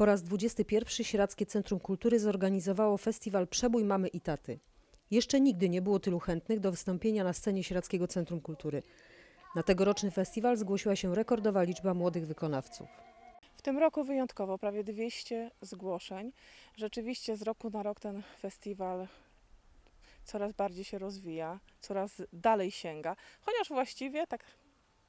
Po raz 21 Sieradzkie Centrum Kultury zorganizowało festiwal Przebój Mamy i Taty. Jeszcze nigdy nie było tylu chętnych do wystąpienia na scenie Sieradzkiego Centrum Kultury. Na tegoroczny festiwal zgłosiła się rekordowa liczba młodych wykonawców. W tym roku wyjątkowo prawie 200 zgłoszeń. Rzeczywiście z roku na rok ten festiwal coraz bardziej się rozwija, coraz dalej sięga, chociaż właściwie tak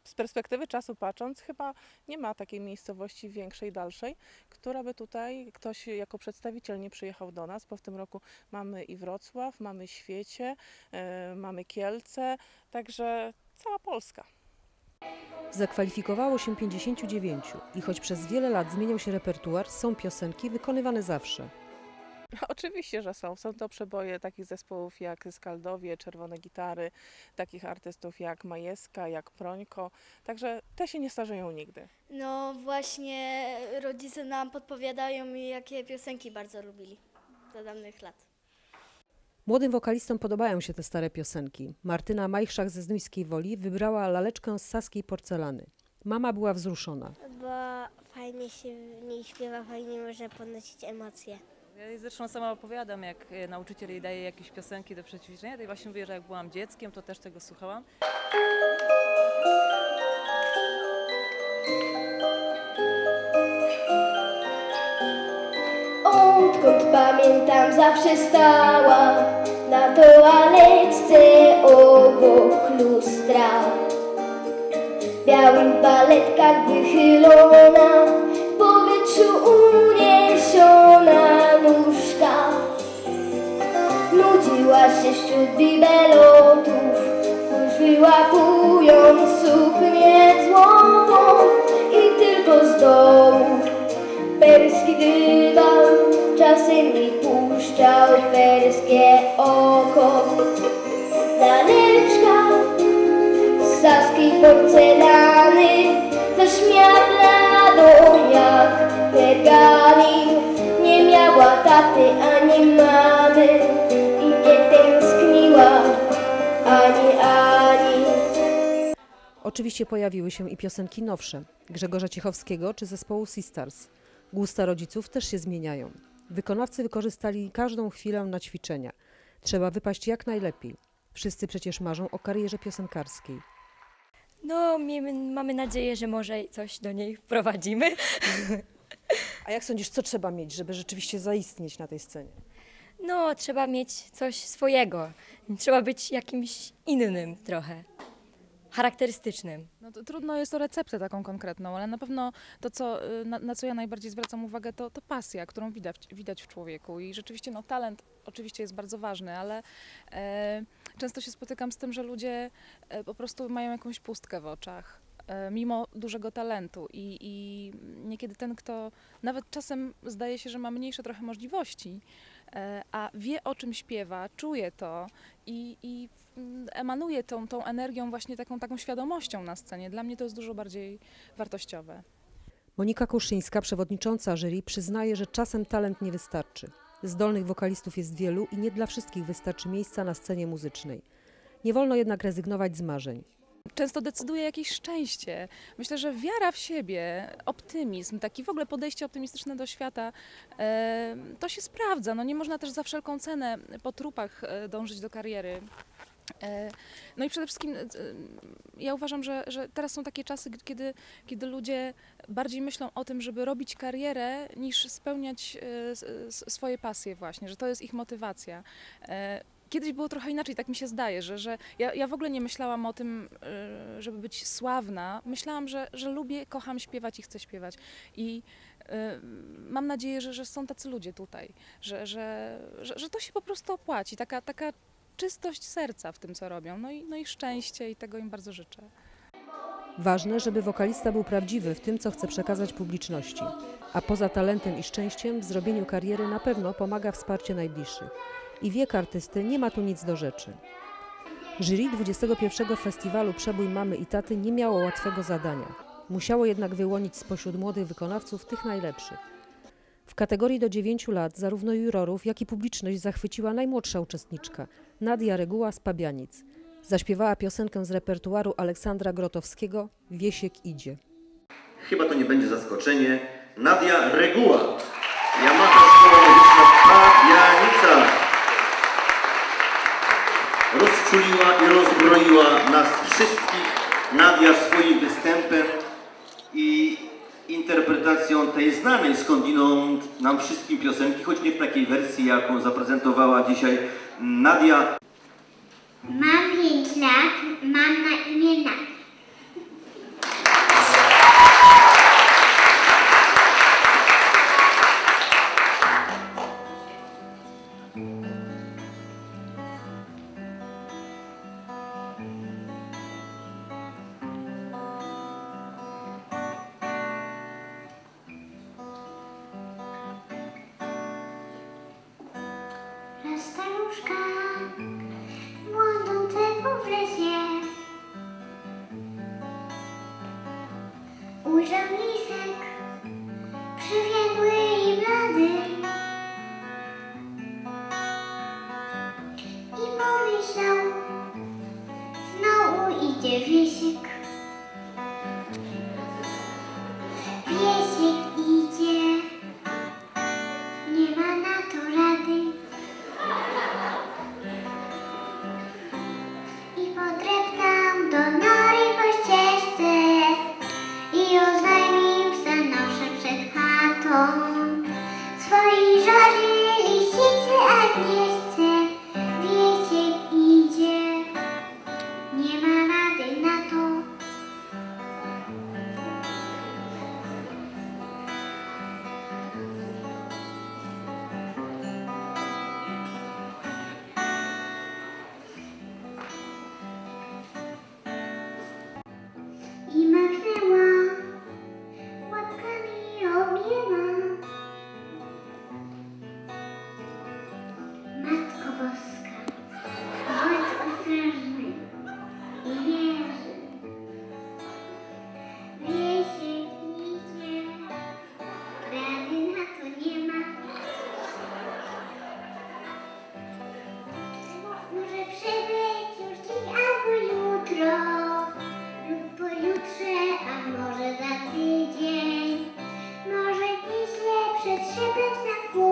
z perspektywy czasu patrząc, chyba nie ma takiej miejscowości większej, dalszej, która by tutaj ktoś jako przedstawiciel nie przyjechał do nas, bo w tym roku mamy i Wrocław, mamy Świecie, yy, mamy Kielce, także cała Polska. Zakwalifikowało się 59 i choć przez wiele lat zmieniał się repertuar, są piosenki wykonywane zawsze. Oczywiście, że są. Są to przeboje takich zespołów jak Skaldowie, Czerwone Gitary, takich artystów jak Majeska, jak Prońko. Także te się nie starzeją nigdy. No właśnie rodzice nam podpowiadają, jakie piosenki bardzo lubili do dawnych lat. Młodym wokalistom podobają się te stare piosenki. Martyna Majchrzak ze Znujskiej Woli wybrała laleczkę z saskiej porcelany. Mama była wzruszona. Bo fajnie się w niej śpiewa, fajnie można podnosić emocje. Ja zresztą sama opowiadam, jak e, nauczyciel jej daje jakieś piosenki do przećwiczenia, i właśnie mówię, że jak byłam dzieckiem, to też tego słuchałam. Odkąd pamiętam zawsze stała na toaletce obok lustra. W białych baletkach wychylona, wśród bibelotów, wyłapując suknię złotą i tylko z dołu perski dywan czasem mi puszczał perskie oko. Laleczka z saskiej porcelany zaśmiana do jak pergamin. Nie miała taty ani Oczywiście pojawiły się i piosenki nowsze Grzegorza Ciechowskiego czy zespołu Sistars. Gusta rodziców też się zmieniają. Wykonawcy wykorzystali każdą chwilę na ćwiczenia. Trzeba wypaść jak najlepiej. Wszyscy przecież marzą o karierze piosenkarskiej. No, miejmy, mamy nadzieję, że może coś do niej wprowadzimy. A jak sądzisz, co trzeba mieć, żeby rzeczywiście zaistnieć na tej scenie? No, trzeba mieć coś swojego. Trzeba być jakimś innym trochę. Charakterystycznym. No trudno jest o receptę taką konkretną, ale na pewno to, co, y, na, na co ja najbardziej zwracam uwagę, to, to pasja, którą widać, widać w człowieku. I rzeczywiście no, talent oczywiście jest bardzo ważny, ale e, często się spotykam z tym, że ludzie e, po prostu mają jakąś pustkę w oczach. e, Mimo dużego talentu, I, i niekiedy ten, kto nawet czasem zdaje się, że ma mniejsze trochę możliwości, e, a wie o czym śpiewa, czuje to i, i emanuje tą, tą energią, właśnie taką, taką świadomością na scenie. Dla mnie to jest dużo bardziej wartościowe. Monika Kuszyńska, przewodnicząca jury, przyznaje, że czasem talent nie wystarczy. Zdolnych wokalistów jest wielu i nie dla wszystkich wystarczy miejsca na scenie muzycznej. Nie wolno jednak rezygnować z marzeń. Często decyduje jakieś szczęście. Myślę, że wiara w siebie, optymizm, taki w ogóle podejście optymistyczne do świata, e, to się sprawdza. No nie można też za wszelką cenę po trupach e, dążyć do kariery. E, No i przede wszystkim e, ja uważam, że, że teraz są takie czasy, kiedy, kiedy ludzie bardziej myślą o tym, żeby robić karierę, niż spełniać e, swoje pasje właśnie, że to jest ich motywacja. E, Kiedyś było trochę inaczej, tak mi się zdaje, że, że ja, ja w ogóle nie myślałam o tym, e, żeby być sławna. Myślałam, że, że lubię, kocham śpiewać i chcę śpiewać. I e, mam nadzieję, że, że są tacy ludzie tutaj, że, że, że, że to się po prostu opłaci. Taka, taka czystość serca w tym, co robią. No i, no i szczęście i tego im bardzo życzę. Ważne, żeby wokalista był prawdziwy w tym, co chce przekazać publiczności. A poza talentem i szczęściem w zrobieniu kariery na pewno pomaga wsparcie najbliższych. I wiek artysty nie ma tu nic do rzeczy. Jury 21 festiwalu Przebój Mamy i Taty nie miało łatwego zadania. Musiało jednak wyłonić spośród młodych wykonawców tych najlepszych. W kategorii do 9 lat zarówno jurorów, jak i publiczność zachwyciła najmłodsza uczestniczka, Nadia Reguła z Pabianic. Zaśpiewała piosenkę z repertuaru Aleksandra Grotowskiego Wiesiek idzie. Chyba to nie będzie zaskoczenie. Nadia Reguła, Yamaha Szkoła Muzyczna Pabianica. Rozczuliła i rozbroiła nas wszystkich Nadia swoim występem i interpretacją tej znanej skądinąd nam wszystkim piosenki, choć nie w takiej wersji, jaką zaprezentowała dzisiaj Nadia. Mam 5 lat, mam na imię Nadia. Jamie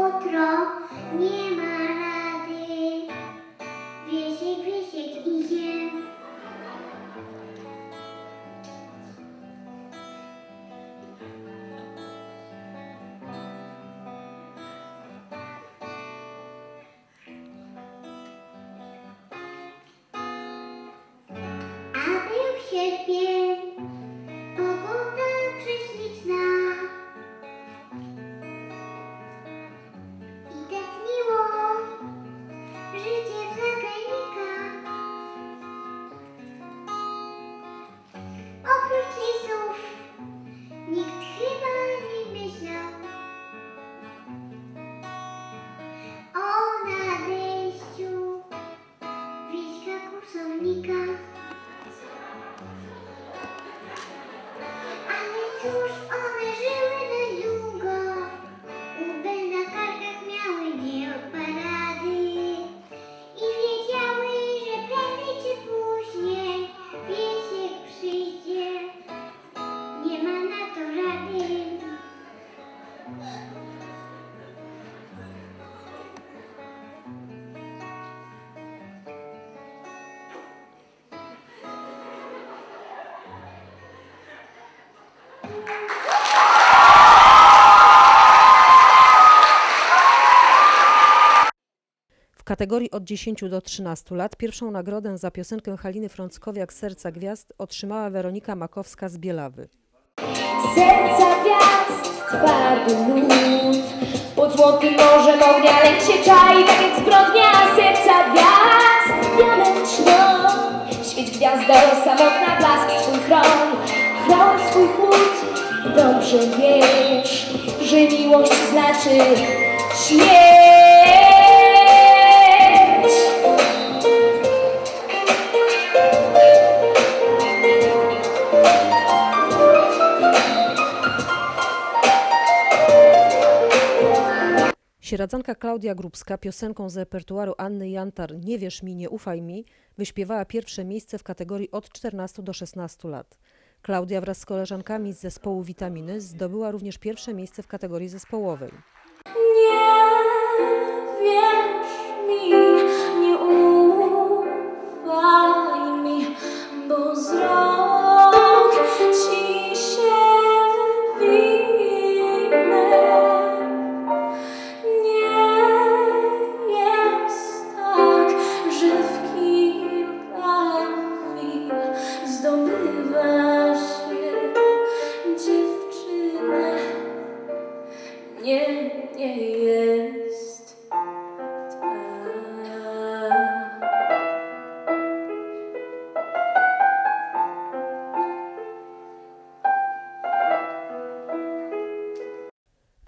na futro, nie ma W kategorii od 10 do 13 lat pierwszą nagrodę za piosenkę Haliny Frąckowiak Serca Gwiazd otrzymała Weronika Makowska z Bielawy. Serca gwiazd, twardy lód Pod złotym morzem ognia lęk się czai Tak jak zbrodnia. Serca gwiazd Dobrze wiesz, że miłość znaczy śmierć Sieradzanka Klaudia Grubska piosenką z repertuaru Anny Jantar Nie wierz mi, nie ufaj mi wyśpiewała pierwsze miejsce w kategorii od 14 do 16 lat. Klaudia wraz z koleżankami z zespołu Witaminy zdobyła również pierwsze miejsce w kategorii zespołowej. Nie wierz mi, nie ufaj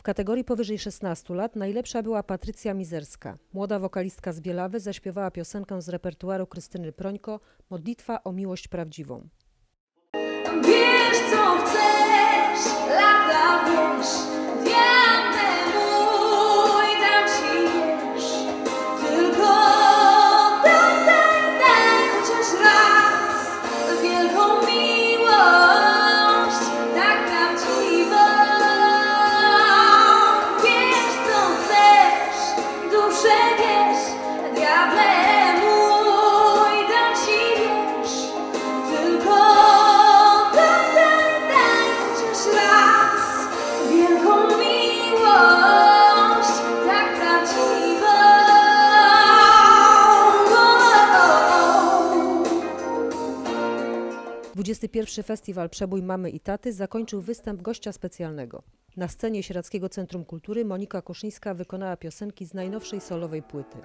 W kategorii powyżej 16 lat najlepsza była Patrycja Mizerska. Młoda wokalistka z Bielawy zaśpiewała piosenkę z repertuaru Krystyny Prońko Modlitwa o miłość prawdziwą. Wiesz co chcesz, lata wiesz, 21. Festiwal Przebój Mamy i Taty zakończył występ gościa specjalnego. Na scenie Sieradzkiego Centrum Kultury Monika Koszyńska wykonała piosenki z najnowszej solowej płyty.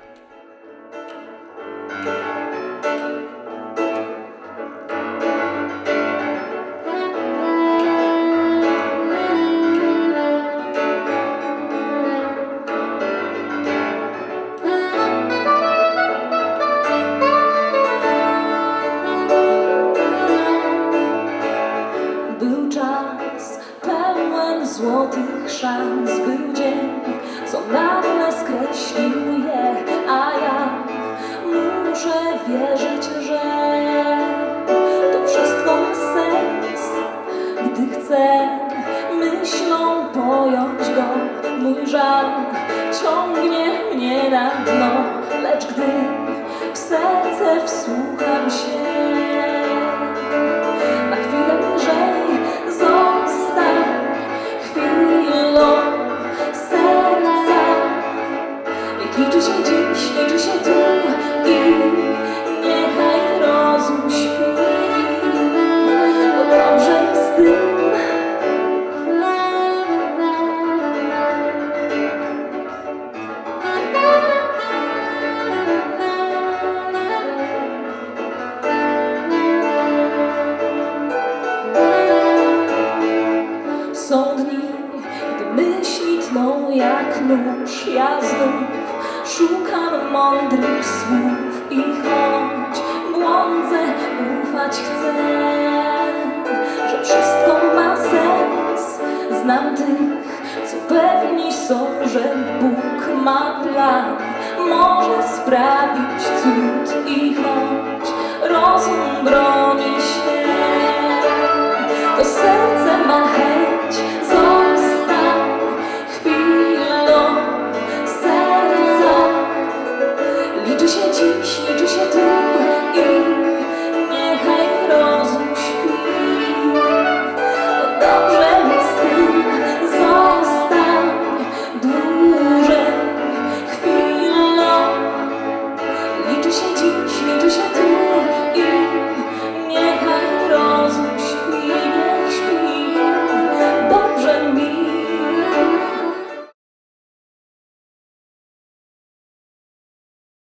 Ciągnie mnie na dno, lecz gdy w serce wsłucham się. Ma plan, może sprawić cud i choć rozum broni